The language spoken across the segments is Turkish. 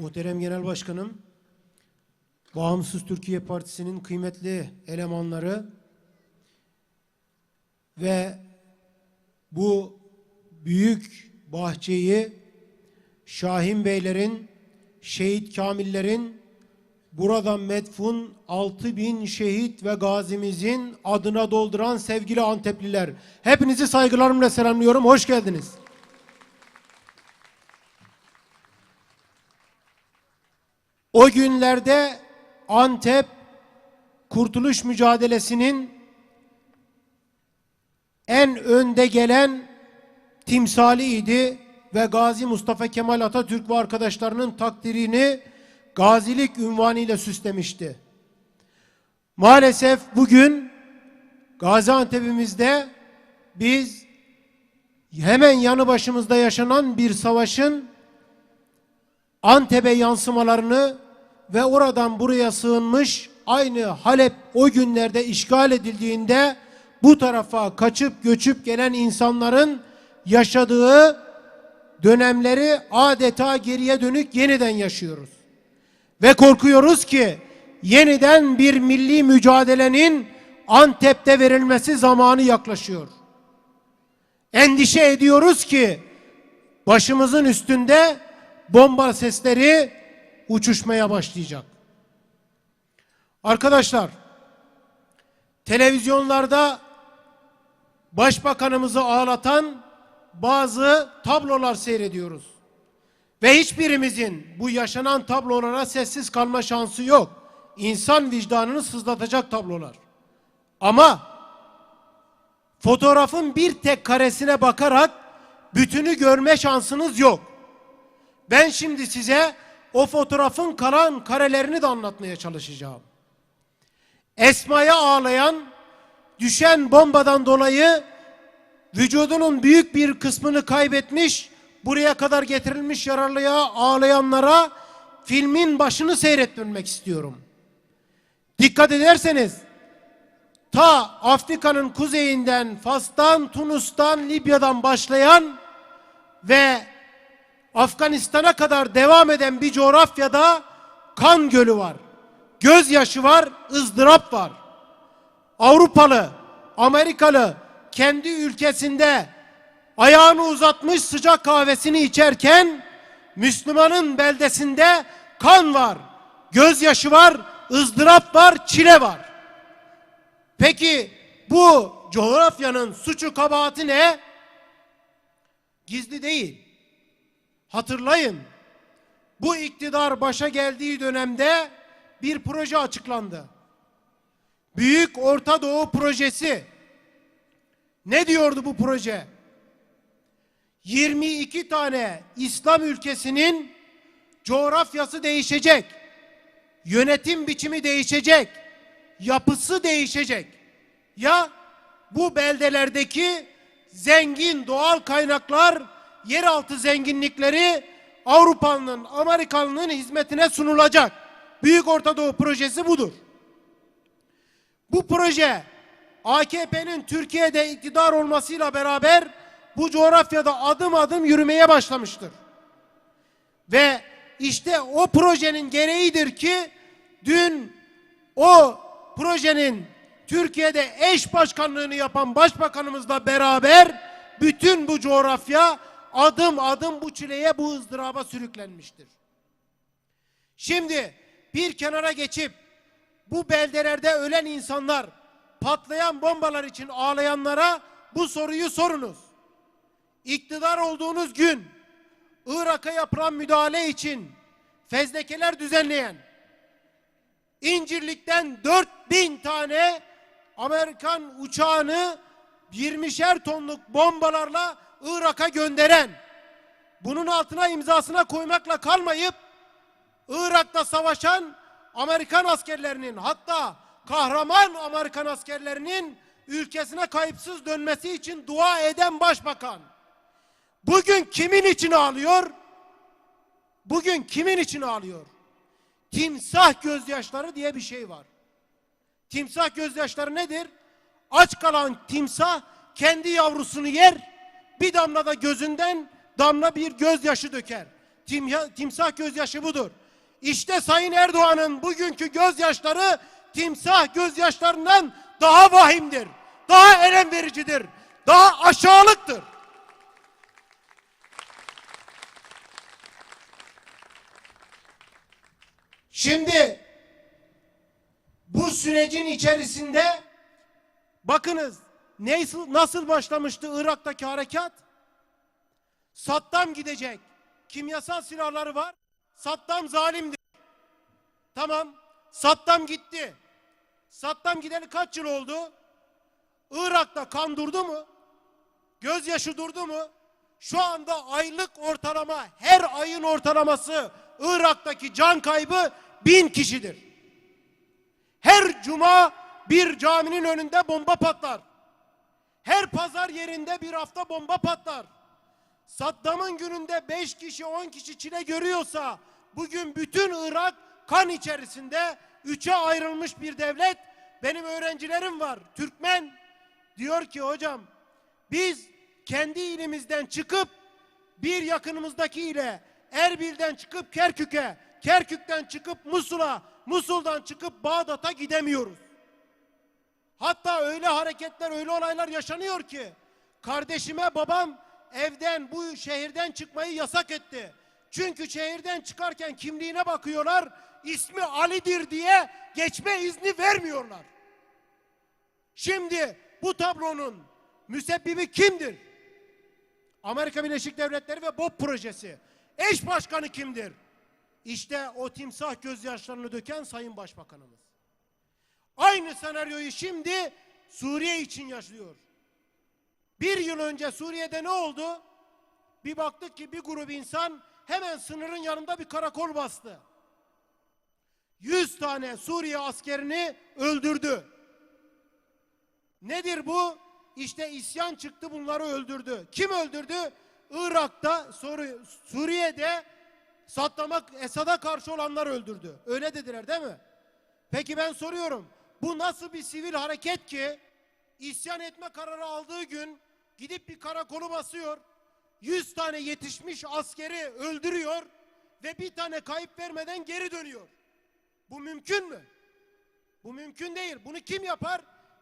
Muhterem Genel Başkanım, Bağımsız Türkiye Partisi'nin kıymetli elemanları ve bu büyük bahçeyi Şahin Beylerin, Şehit Kamillerin, buradan metfun 6000 bin şehit ve gazimizin adına dolduran sevgili Antepliler. Hepinizi saygılarımla selamlıyorum. Hoş geldiniz. O günlerde Antep kurtuluş mücadelesinin en önde gelen timsaliydi ve Gazi Mustafa Kemal Atatürk ve arkadaşlarının takdirini gazilik ünvanıyla süslemişti. Maalesef bugün Gaziantep'imizde biz hemen yanı başımızda yaşanan bir savaşın Antep'e yansımalarını ve oradan buraya sığınmış aynı Halep o günlerde işgal edildiğinde bu tarafa kaçıp göçüp gelen insanların yaşadığı dönemleri adeta geriye dönük yeniden yaşıyoruz. Ve korkuyoruz ki yeniden bir milli mücadelenin Antep'te verilmesi zamanı yaklaşıyor. Endişe ediyoruz ki başımızın üstünde bomba sesleri uçuşmaya başlayacak. Arkadaşlar, televizyonlarda başbakanımızı ağlatan bazı tablolar seyrediyoruz. Ve hiçbirimizin bu yaşanan tablolara sessiz kalma şansı yok. İnsan vicdanını sızlatacak tablolar. Ama fotoğrafın bir tek karesine bakarak bütünü görme şansınız yok. Ben şimdi size o fotoğrafın kalan karelerini de anlatmaya çalışacağım. Esma'ya ağlayan, düşen bombadan dolayı vücudunun büyük bir kısmını kaybetmiş, buraya kadar getirilmiş yaralıya ağlayanlara filmin başını seyrettirmek istiyorum. Dikkat ederseniz ta Afrika'nın kuzeyinden, Fas'tan, Tunus'tan, Libya'dan başlayan ve Afganistan'a kadar devam eden bir coğrafyada kan gölü var. Gözyaşı var, ızdırap var. Avrupalı, Amerikalı kendi ülkesinde ayağını uzatmış sıcak kahvesini içerken Müslümanın beldesinde kan var, gözyaşı var, ızdırap var, çile var. Peki bu coğrafyanın suçu kabahati ne? Gizli değil. Hatırlayın. Bu iktidar başa geldiği dönemde bir proje açıklandı. Büyük Orta Doğu Projesi. Ne diyordu bu proje? 22 tane İslam ülkesinin coğrafyası değişecek. Yönetim biçimi değişecek. Yapısı değişecek. Ya bu beldelerdeki zengin doğal kaynaklar yeraltı zenginlikleri Avrupa'nın, Amerikalı'nın hizmetine sunulacak. Büyük Orta Doğu projesi budur. Bu proje AKP'nin Türkiye'de iktidar olmasıyla beraber bu coğrafyada adım adım yürümeye başlamıştır. Ve işte o projenin gereğidir ki dün o projenin Türkiye'de eş başkanlığını yapan başbakanımızla beraber bütün bu coğrafya adım adım bu çileye, bu ızdıraba sürüklenmiştir. Şimdi bir kenara geçip bu beldelerde ölen insanlar, patlayan bombalar için ağlayanlara bu soruyu sorunuz. İktidar olduğunuz gün Irak'a yapılan müdahale için fezlekeler düzenleyen İncirlik'ten 4000 tane Amerikan uçağını 20'şer tonluk bombalarla Irak'a gönderen, bunun altına imzasına koymakla kalmayıp Irak'ta savaşan Amerikan askerlerinin hatta kahraman Amerikan askerlerinin ülkesine kayıpsız dönmesi için dua eden başbakan bugün kimin için ağlıyor? Bugün kimin için ağlıyor? Timsah gözyaşları diye bir şey var. Timsah gözyaşları nedir? Aç kalan timsah kendi yavrusunu yer, bir damla da gözünden damla bir gözyaşı döker. Timya- timsah gözyaşı budur. İşte Sayın Erdoğan'ın bugünkü gözyaşları timsah gözyaşlarından daha vahimdir. Daha elem vericidir. Daha aşağılıktır. Şimdi bu sürecin içerisinde bakınız nasıl, nasıl başlamıştı Irak'taki harekat? Saddam gidecek. Kimyasal silahları var. Saddam zalimdir. Tamam. Saddam gitti. Saddam gideli kaç yıl oldu? Irak'ta kan durdu mu? Gözyaşı durdu mu? Şu anda aylık ortalama, her ayın ortalaması Irak'taki can kaybı bin kişidir. Her cuma bir caminin önünde bomba patlar. Her pazar yerinde bir hafta bomba patlar. Saddam'ın gününde 5 kişi 10 kişi çile görüyorsa bugün bütün Irak kan içerisinde üçe ayrılmış bir devlet. Benim öğrencilerim var Türkmen diyor ki hocam biz kendi ilimizden çıkıp bir yakınımızdaki ile Erbil'den çıkıp Kerkük'e, Kerkük'ten çıkıp Musul'a, Musul'dan çıkıp Bağdat'a gidemiyoruz. Hatta öyle hareketler, öyle olaylar yaşanıyor ki kardeşime babam evden bu şehirden çıkmayı yasak etti. Çünkü şehirden çıkarken kimliğine bakıyorlar, ismi Ali'dir diye geçme izni vermiyorlar. Şimdi bu tablonun müsebbibi kimdir? Amerika Birleşik Devletleri ve BOP projesi. Eş başkanı kimdir? İşte o timsah gözyaşlarını döken Sayın Başbakanımız. Aynı senaryoyu şimdi Suriye için yaşıyor. Bir yıl önce Suriye'de ne oldu? Bir baktık ki bir grup insan hemen sınırın yanında bir karakol bastı. 100 tane Suriye askerini öldürdü. Nedir bu? İşte isyan çıktı bunları öldürdü. Kim öldürdü? Irak'ta, Suri- Suriye'de Saddam'a, Esad'a karşı olanlar öldürdü. Öyle dediler değil mi? Peki ben soruyorum. Bu nasıl bir sivil hareket ki isyan etme kararı aldığı gün gidip bir karakolu basıyor. 100 tane yetişmiş askeri öldürüyor ve bir tane kayıp vermeden geri dönüyor. Bu mümkün mü? Bu mümkün değil. Bunu kim yapar?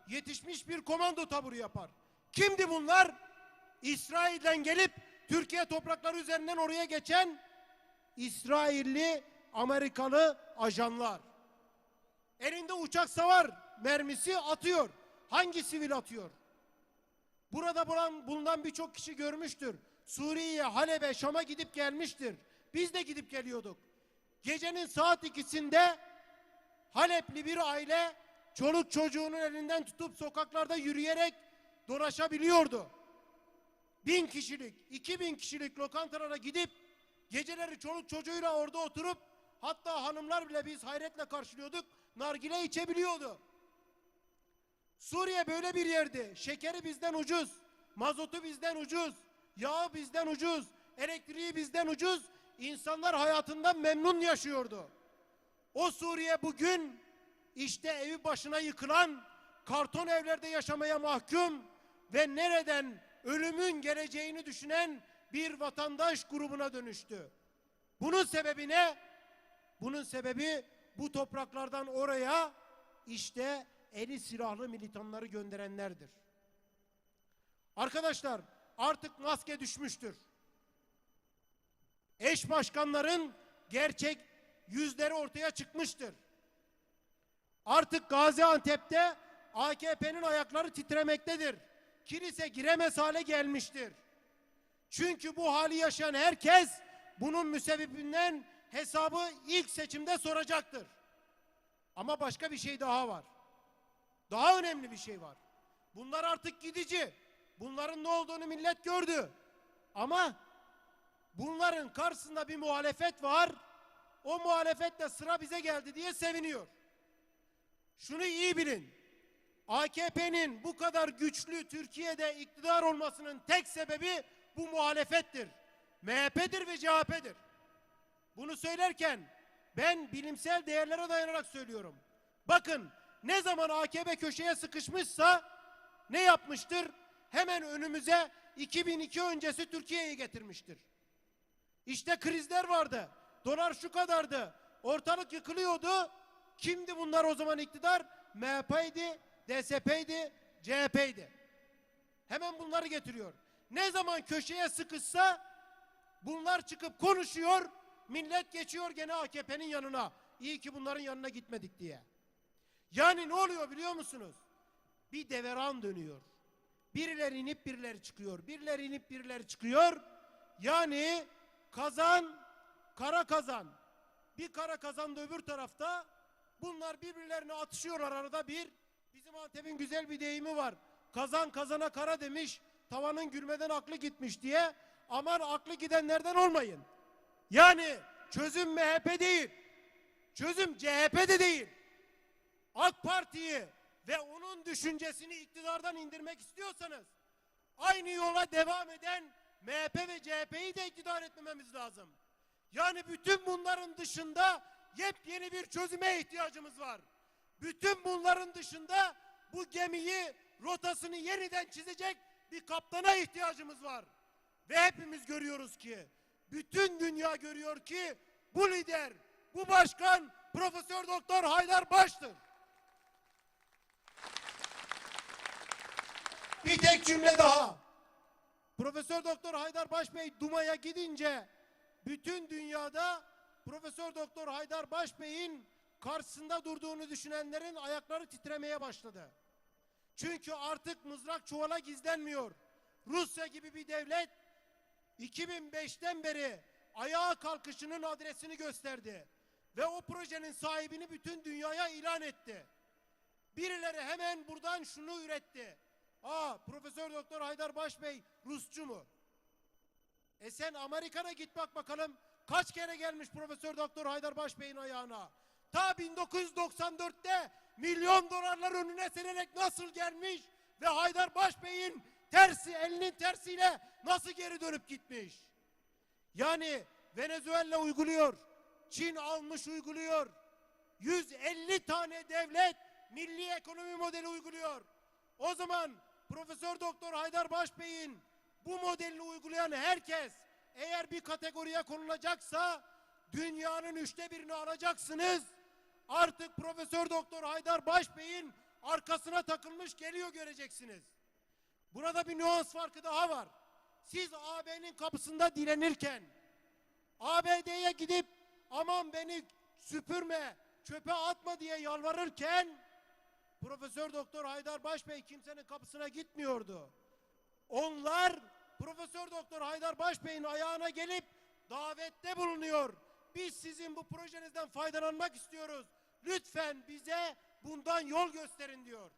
Yetişmiş bir komando taburu yapar. Kimdi bunlar? İsrail'den gelip Türkiye toprakları üzerinden oraya geçen İsrailli, Amerikalı ajanlar. Elinde uçak savar mermisi atıyor. Hangi sivil atıyor? Burada bulunan, bulunan birçok kişi görmüştür. Suriye'ye, Halep'e, Şam'a gidip gelmiştir. Biz de gidip geliyorduk. Gecenin saat ikisinde Halepli bir aile çoluk çocuğunun elinden tutup sokaklarda yürüyerek dolaşabiliyordu. Bin kişilik, iki bin kişilik lokantalara gidip geceleri çoluk çocuğuyla orada oturup hatta hanımlar bile biz hayretle karşılıyorduk. Nargile içebiliyordu. Suriye böyle bir yerdi. Şekeri bizden ucuz, mazotu bizden ucuz, yağı bizden ucuz, elektriği bizden ucuz. İnsanlar hayatından memnun yaşıyordu. O Suriye bugün işte evi başına yıkılan, karton evlerde yaşamaya mahkum ve nereden ölümün geleceğini düşünen bir vatandaş grubuna dönüştü. Bunun sebebi ne? Bunun sebebi bu topraklardan oraya işte eli silahlı militanları gönderenlerdir. Arkadaşlar artık maske düşmüştür. Eş başkanların gerçek yüzleri ortaya çıkmıştır. Artık Gaziantep'te AKP'nin ayakları titremektedir. Kilise giremez hale gelmiştir. Çünkü bu hali yaşayan herkes bunun müsebbibinden hesabı ilk seçimde soracaktır. Ama başka bir şey daha var. Daha önemli bir şey var. Bunlar artık gidici. Bunların ne olduğunu millet gördü. Ama bunların karşısında bir muhalefet var. O muhalefetle sıra bize geldi diye seviniyor. Şunu iyi bilin. AKP'nin bu kadar güçlü Türkiye'de iktidar olmasının tek sebebi bu muhalefettir. MHP'dir ve CHP'dir. Bunu söylerken ben bilimsel değerlere dayanarak söylüyorum. Bakın ne zaman AKP köşeye sıkışmışsa ne yapmıştır? Hemen önümüze 2002 öncesi Türkiye'yi getirmiştir. İşte krizler vardı. Dolar şu kadardı. Ortalık yıkılıyordu. Kimdi bunlar o zaman iktidar? MHP'ydi, DSP'ydi, CHP'ydi. Hemen bunları getiriyor. Ne zaman köşeye sıkışsa bunlar çıkıp konuşuyor. Millet geçiyor gene AKP'nin yanına. İyi ki bunların yanına gitmedik diye. Yani ne oluyor biliyor musunuz? Bir deveran dönüyor. Birileri inip birileri çıkıyor. Birileri inip birileri çıkıyor. Yani kazan, kara kazan. Bir kara kazan da öbür tarafta. Bunlar birbirlerine atışıyorlar arada bir. Bizim Antep'in güzel bir deyimi var. Kazan kazana kara demiş. Tavanın gülmeden aklı gitmiş diye. Aman aklı gidenlerden olmayın. Yani çözüm MHP değil. Çözüm CHP'de değil. AK Parti'yi ve onun düşüncesini iktidardan indirmek istiyorsanız aynı yola devam eden MHP ve CHP'yi de iktidar etmememiz lazım. Yani bütün bunların dışında yepyeni bir çözüme ihtiyacımız var. Bütün bunların dışında bu gemiyi rotasını yeniden çizecek bir kaptana ihtiyacımız var. Ve hepimiz görüyoruz ki bütün dünya görüyor ki bu lider, bu başkan Profesör Doktor Haydar Baş'tır. Bir tek cümle daha. Profesör Doktor Haydar Baş Bey Duma'ya gidince bütün dünyada Profesör Doktor Haydar Baş Bey'in karşısında durduğunu düşünenlerin ayakları titremeye başladı. Çünkü artık mızrak çuvala gizlenmiyor. Rusya gibi bir devlet 2005'ten beri ayağa kalkışının adresini gösterdi. Ve o projenin sahibini bütün dünyaya ilan etti. Birileri hemen buradan şunu üretti. Aa Profesör Doktor Haydar Baş Bey Rusçu mu? E sen Amerika'na git bak bakalım kaç kere gelmiş Profesör Doktor Haydar Baş Bey'in ayağına. Ta 1994'te milyon dolarlar önüne sererek nasıl gelmiş ve Haydar Baş Bey'in tersi elinin tersiyle nasıl geri dönüp gitmiş. Yani Venezuela uyguluyor. Çin almış uyguluyor. 150 tane devlet milli ekonomi modeli uyguluyor. O zaman Profesör Doktor Haydar Baş Bey'in bu modelini uygulayan herkes eğer bir kategoriye konulacaksa dünyanın üçte birini alacaksınız. Artık Profesör Doktor Haydar Baş Bey'in arkasına takılmış geliyor göreceksiniz. Burada bir nüans farkı daha var. Siz AB'nin kapısında direnirken ABD'ye gidip aman beni süpürme, çöpe atma diye yalvarırken Profesör Doktor Haydar Baş Bey kimsenin kapısına gitmiyordu. Onlar Profesör Doktor Haydar Baş Bey'in ayağına gelip davette bulunuyor. Biz sizin bu projenizden faydalanmak istiyoruz. Lütfen bize bundan yol gösterin diyor.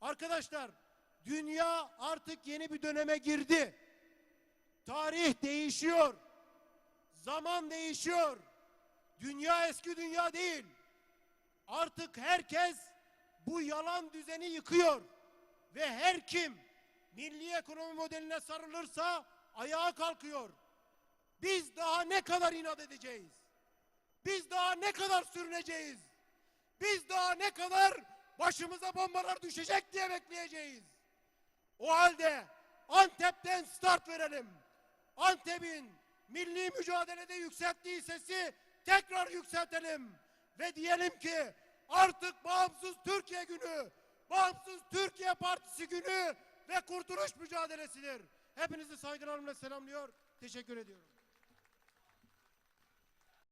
Arkadaşlar dünya artık yeni bir döneme girdi. Tarih değişiyor. Zaman değişiyor. Dünya eski dünya değil. Artık herkes bu yalan düzeni yıkıyor. Ve her kim milli ekonomi modeline sarılırsa ayağa kalkıyor. Biz daha ne kadar inat edeceğiz? Biz daha ne kadar sürüneceğiz? Biz daha ne kadar başımıza bombalar düşecek diye bekleyeceğiz? O halde Antep'ten start verelim. Antep'in milli mücadelede yükselttiği sesi tekrar yükseltelim. Ve diyelim ki artık bağımsız Türkiye günü, bağımsız Türkiye Partisi günü ve kurtuluş mücadelesidir. Hepinizi saygılarımla selamlıyor. Teşekkür ediyorum.